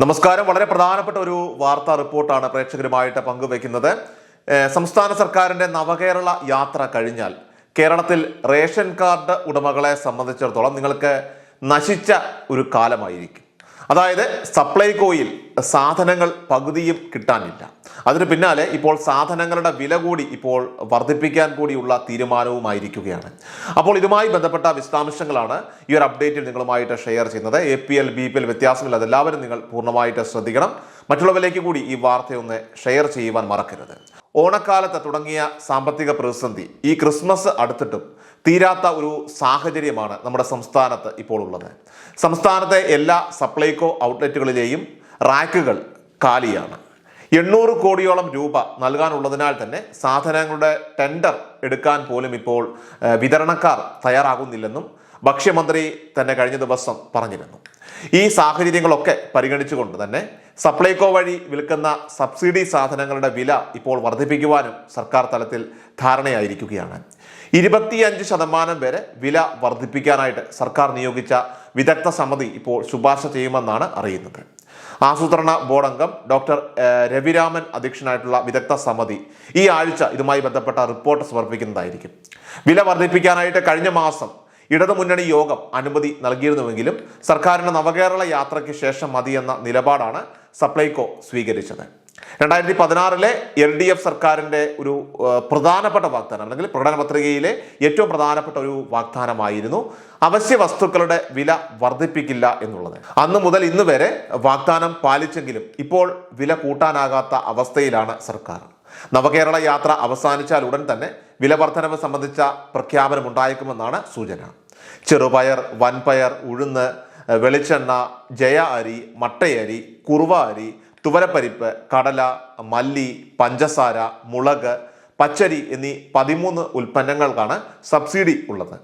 നമസ്കാരം. വളരെ പ്രധാനപ്പെട്ട ഒരു വാർത്താ റിപ്പോർട്ടാണ് പ്രേക്ഷകരുമായിട്ട് പങ്കുവയ്ക്കുന്നത്. സംസ്ഥാന സർക്കാരിന്റെ നവകേരള യാത്ര കഴിഞ്ഞാൽ കേരളത്തിൽ റേഷൻ കാർഡ് ഉടമകളെ സംബന്ധിച്ചിടത്തോളം നിങ്ങൾക്ക് നശിച്ച ഒരു കാലമായിരിക്കും. അതായത് സപ്ലൈകോയിൽ സാധനങ്ങൾ പകുതിയും കിട്ടാനില്ല. അതിന് പിന്നാലെ ഇപ്പോൾ സാധനങ്ങളുടെ വില കൂടി ഇപ്പോൾ വർദ്ധിപ്പിക്കാൻ കൂടിയുള്ള തീരുമാനവുമായിരിക്കുകയാണ്. അപ്പോൾ ഇതുമായി ബന്ധപ്പെട്ട വിശദാംശങ്ങളാണ് ഈ ഒരു അപ്ഡേറ്റിൽ നിങ്ങളുമായിട്ട് ഷെയർ ചെയ്യുന്നത്. A P L B P L വ്യത്യാസമില്ല. അതെല്ലാവരും നിങ്ങൾ പൂർണമായിട്ട് ശ്രദ്ധിക്കണം. മറ്റുള്ളവരിലേക്ക് കൂടി ഈ വാർത്തയൊന്ന് ഷെയർ ചെയ്യുവാൻ മറക്കരുത്. ഓണക്കാലത്ത് തുടങ്ങിയ സാമ്പത്തിക പ്രതിസന്ധി ഈ ക്രിസ്മസ് അടുത്തിട്ടും തീരാത്ത ഒരു സാഹചര്യമാണ് നമ്മുടെ സംസ്ഥാനത്ത് ഇപ്പോൾ ഉള്ളത്. സംസ്ഥാനത്തെ എല്ലാ സപ്ലൈകോ ഔട്ട്ലെറ്റുകളിലെയും റാക്കുകൾ കാലിയാണ്. എണ്ണൂറ് കോടിയോളം രൂപ നൽകാനുള്ളതിനാൽ തന്നെ സാധനങ്ങളുടെ ടെൻഡർ എടുക്കാൻ പോലും ഇപ്പോൾ വിതരണക്കാർ തയ്യാറാകുന്നില്ലെന്നും ഭക്ഷ്യമന്ത്രി തന്നെ കഴിഞ്ഞ ദിവസം പറഞ്ഞിരുന്നു. ഈ സാഹചര്യങ്ങളൊക്കെ പരിഗണിച്ചുകൊണ്ട് തന്നെ സപ്ലൈകോ വഴി വിൽക്കുന്ന സബ്സിഡി സാധനങ്ങളുടെ വില ഇപ്പോൾ വർദ്ധിപ്പിക്കുവാനും സർക്കാർ തലത്തിൽ ധാരണയായിരിക്കുകയാണ്. ഇരുപത്തിയഞ്ച് ശതമാനം വരെ വില വർദ്ധിപ്പിക്കാനായിട്ട് സർക്കാർ നിയോഗിച്ച വിദഗ്ധ സമിതി ഇപ്പോൾ ശുപാർശ ചെയ്യുമെന്നാണ് അറിയുന്നത്. ആസൂത്രണ ബോർഡ് അംഗം ഡോക്ടർ രവിരാമൻ അധ്യക്ഷനായിട്ടുള്ള വിദഗ്ധ സമിതി ഈ ആഴ്ച ഇതുമായി ബന്ധപ്പെട്ട റിപ്പോർട്ട് സമർപ്പിക്കുന്നതായിരിക്കും. വില വർദ്ധിപ്പിക്കാനായിട്ട് കഴിഞ്ഞ മാസം ഇടതുമുന്നണി യോഗം അനുമതി നൽകിയിരുന്നുവെങ്കിലും സർക്കാരിന്റെ നവകേരള യാത്രയ്ക്ക് ശേഷം മതിയെന്ന നിലപാടാണ് സപ്ലൈകോ സ്വീകരിച്ചത്. രണ്ടായിരത്തി പതിനാറിലെ എൽ ഡി എഫ് സർക്കാരിന്റെ ഒരു പ്രധാനപ്പെട്ട വാഗ്ദാനം അല്ലെങ്കിൽ പ്രകടന പത്രികയിലെ ഏറ്റവും പ്രധാനപ്പെട്ട ഒരു വാഗ്ദാനമായിരുന്നു അവശ്യ വസ്തുക്കളുടെ വില വർദ്ധിപ്പിക്കില്ല എന്നുള്ളത്. അന്ന് മുതൽ ഇന്ന് വരെ വാഗ്ദാനം പാലിച്ചെങ്കിലും ഇപ്പോൾ വില കൂട്ടാനാകാത്ത അവസ്ഥയിലാണ് സർക്കാർ. നവകേരള യാത്ര അവസാനിച്ചാൽ ഉടൻ തന്നെ വില വർധനവ് സംബന്ധിച്ച പ്രഖ്യാപനം ഉണ്ടായേക്കുമെന്നാണ് സൂചന. ചെറുപയർ വൻപയർ ഉഴുന്ന് വെളിച്ചെണ്ണ ജയ അരി മട്ടയരി കുറുവ അരി തുവരപ്പരിപ്പ് കടല മല്ലി പഞ്ചസാര മുളക് പച്ചരി എന്നീ പതിമൂന്ന് ഉൽപ്പന്നങ്ങൾക്കാണ് സബ്സിഡി ഉള്ളത്.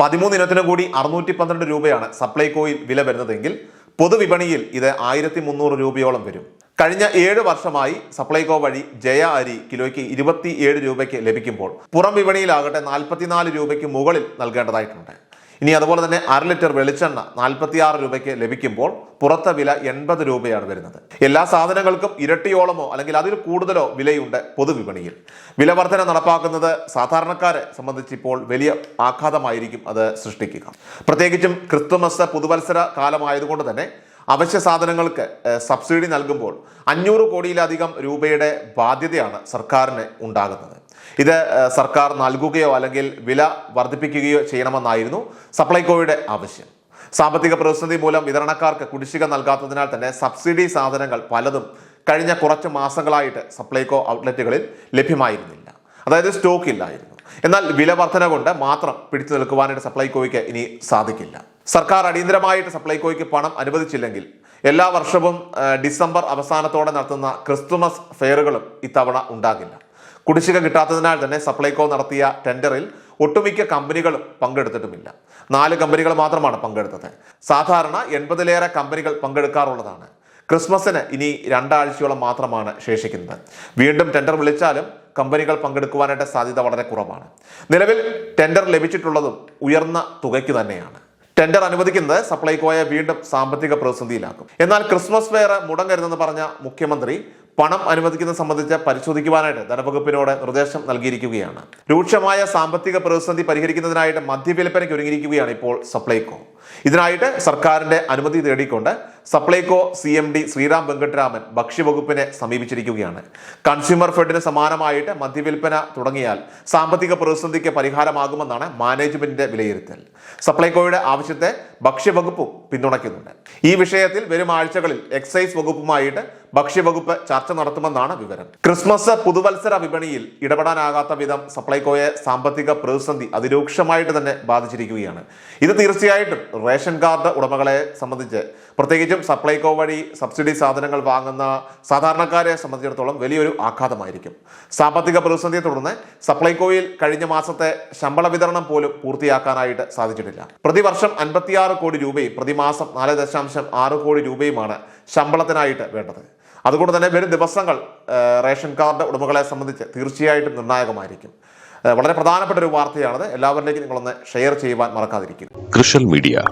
പതിമൂന്ന് ഇനത്തിനും കൂടി അറുന്നൂറ്റി പന്ത്രണ്ട് രൂപയാണ് സപ്ലൈകോയിൽ വില വരുന്നതെങ്കിൽ പൊതുവിപണിയിൽ ഇത് ആയിരത്തി മുന്നൂറ് രൂപയോളം വരും. കഴിഞ്ഞ ഏഴ് വർഷമായി സപ്ലൈകോ വഴി ജയ അരി കിലോയ്ക്ക് ഇരുപത്തി ഏഴ് രൂപയ്ക്ക് ലഭിക്കുമ്പോൾ പുറം വിപണിയിലാകട്ടെ നാൽപ്പത്തിനാല് രൂപയ്ക്ക് മുകളിൽ നൽകേണ്ടതായിട്ടുണ്ട്. ഇനി അതുപോലെ തന്നെ അര ലിറ്റർ വെളിച്ചെണ്ണ നാൽപ്പത്തിയാറ് രൂപയ്ക്ക് ലഭിക്കുമ്പോൾ പുറത്തെ വില എൺപത് രൂപയാണ് വരുന്നത്. എല്ലാ സാധനങ്ങൾക്കും ഇരട്ടിയോളമോ അല്ലെങ്കിൽ അതിൽ കൂടുതലോ വിലയുണ്ട് പൊതുവിപണിയിൽ. വില വർധന നടപ്പാക്കുന്നത് സാധാരണക്കാരെ സംബന്ധിച്ച് ഇപ്പോൾ വലിയ ആഘാതമായിരിക്കും അത് സൃഷ്ടിക്കുക. പ്രത്യേകിച്ചും ക്രിസ്തുമസ് പുതുവത്സര കാലമായതുകൊണ്ട് തന്നെ അവശ്യ സാധനങ്ങൾക്ക് സബ്സിഡി നൽകുമ്പോൾ അഞ്ഞൂറ് കോടിയിലധികം രൂപയുടെ ബാധ്യതയാണ് സർക്കാരിന് ഉണ്ടാകുന്നത്. ഇത് സർക്കാർ നൽകുകയോ അല്ലെങ്കിൽ വില വർദ്ധിപ്പിക്കുകയോ ചെയ്യണമെന്നായിരുന്നു സപ്ലൈകോയുടെ ആവശ്യം. സാമ്പത്തിക പ്രതിസന്ധി മൂലം വിതരണക്കാർക്ക് കുടിശ്ശിക നൽകാത്തതിനാൽ തന്നെ സബ്സിഡി സാധനങ്ങൾ പലതും കഴിഞ്ഞ കുറച്ച് മാസങ്ങളായിട്ട് സപ്ലൈകോ ഔട്ട്ലെറ്റുകളിൽ ലഭ്യമായിരുന്നില്ല. അതായത് സ്റ്റോക്ക് ഇല്ലായിരുന്നു എന്നാൽ വില വർധന കൊണ്ട് മാത്രം പിടിച്ചു നിൽക്കുവാനായിട്ട് സപ്ലൈകോയ്ക്ക് ഇനി സാധിക്കില്ല. സർക്കാർ അടിയന്തരമായിട്ട് സപ്ലൈകോയ്ക്ക് പണം അനുവദിച്ചില്ലെങ്കിൽ എല്ലാ വർഷവും ഡിസംബർ അവസാനത്തോടെ നടത്തുന്ന ക്രിസ്തുമസ് ഫെയറുകളും ഇത്തവണ ഉണ്ടാകില്ല. കുടിശ്ശിക കിട്ടാത്തതിനാൽ തന്നെ സപ്ലൈകോ നടത്തിയ ടെൻഡറിൽ ഒട്ടുമിക്ക കമ്പനികളും പങ്കെടുത്തിട്ടുമില്ല. നാല് കമ്പനികൾ മാത്രമാണ് പങ്കെടുത്തത്. സാധാരണ എൺപതിലേറെ കമ്പനികൾ പങ്കെടുക്കാറുള്ളതാണ്. ക്രിസ്മസിന് ഇനി രണ്ടാഴ്ചയോളം മാത്രമാണ് ശേഷിക്കുന്നത്. വീണ്ടും ടെൻഡർ വിളിച്ചാലും കമ്പനികൾ പങ്കെടുക്കുവാനായിട്ട് സാധ്യത വളരെ കുറവാണ്. നിലവിൽ ടെൻഡർ ലഭിച്ചിട്ടുള്ളതും ഉയർന്ന തുകയ്ക്ക് തന്നെയാണ്. ടെൻഡർ അനുവദിക്കുന്നത് സപ്ലൈകോയെ വീണ്ടും സാമ്പത്തിക പ്രതിസന്ധിയിലാക്കും. എന്നാൽ ക്രിസ്മസ് ഫെയർ മുടങ്ങരുതെന്ന് പറഞ്ഞ മുഖ്യമന്ത്രി പണം അനുവദിക്കുന്നത് സംബന്ധിച്ച് പരിശോധിക്കുവാനായിട്ട് ധനവകുപ്പിനോട് നിർദ്ദേശം നൽകിയിരിക്കുകയാണ്. രൂക്ഷമായ സാമ്പത്തിക പ്രതിസന്ധി പരിഹരിക്കുന്നതിനായിട്ട് മദ്യവിൽപ്പനയ്ക്ക് ഒരുങ്ങിയിരിക്കുകയാണ് ഇപ്പോൾ സപ്ലൈകോ ഇതിനായിട്ട് സർക്കാരിന്റെ അനുമതി തേടിക്കൊണ്ട് Supplyco C M D Sreeram Venkataraman ഭക്ഷ്യവകുപ്പിനെ സമീപിച്ചിരിക്കുകയാണ്. കൺസ്യൂമർ ഫെഡിന് സമാനമായിട്ട് മദ്യവിൽപ്പന തുടങ്ങിയാൽ സാമ്പത്തിക പ്രതിസന്ധിക്ക് പരിഹാരമാകുമെന്നാണ് മാനേജ്മെന്റിന്റെ വിലയിരുത്തൽ. സപ്ലൈകോയുടെ ആവശ്യത്തെ ഭക്ഷ്യവകുപ്പും പിന്തുണയ്ക്കുന്നുണ്ട്. ഈ വിഷയത്തിൽ വരും ആഴ്ചകളിൽ എക്സൈസ് വകുപ്പുമായിട്ട് ഭക്ഷ്യവകുപ്പ് ചർച്ച നടത്തുമെന്നാണ് വിവരം. ക്രിസ്മസ് പുതുവത്സര വിപണിയിൽ ഇടപെടാനാകാത്ത വിധം സപ്ലൈകോയെ സാമ്പത്തിക പ്രതിസന്ധി അതിരൂക്ഷമായിട്ട് തന്നെ ബാധിച്ചിരിക്കുകയാണ്. ഇത് തീർച്ചയായിട്ടും റേഷൻ കാർഡ് ഉടമകളെ സംബന്ധിച്ച് പ്രത്യേകിച്ചും സപ്ലൈകോ വഴി സബ്സിഡി സാധനങ്ങൾ വാങ്ങുന്ന സാധാരണക്കാരെ സംബന്ധിച്ചിടത്തോളം വലിയൊരു ആഘാതമായിരിക്കും. സാമ്പത്തിക പ്രതിസന്ധിയെ തുടർന്ന് സപ്ലൈകോയിൽ കഴിഞ്ഞ മാസത്തെ ശമ്പള വിതരണം പോലും പൂർത്തിയാക്കാനായിട്ട് സാധിച്ചിട്ടില്ല. പ്രതിവർഷം അൻപത്തിയാറ് കോടി രൂപയും പ്രതിമാസം നാല് ദശാംശം ആറ് കോടി രൂപയുമാണ് ശമ്പളത്തിനായിട്ട് വേണ്ടത്. അതുകൊണ്ട് തന്നെ വരും ദിവസങ്ങൾ റേഷൻ കാർഡ് ഉടമകളെ സംബന്ധിച്ച് തീർച്ചയായിട്ടും നിർണായകമായിരിക്കും. വളരെ പ്രധാനപ്പെട്ട ഒരു വാർത്തയാണത്. എല്ലാവരിലേക്കും നിങ്ങളൊന്ന് ഷെയർ ചെയ്യുവാൻ മറക്കാതിരിക്കുന്നു. കൃഷൽ മീഡിയ.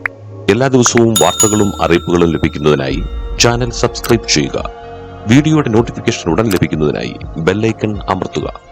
എല്ലാ ദിവസവും വാർത്തകളും അറിയിപ്പുകളും ലഭിക്കുന്നതിനായി ചാനൽ സബ്സ്ക്രൈബ് ചെയ്യുക. വീഡിയോയുടെ നോട്ടിഫിക്കേഷൻ ഉടൻ ലഭിക്കുന്നതിനായി ബെല്ലൈക്കൺ അമർത്തുക.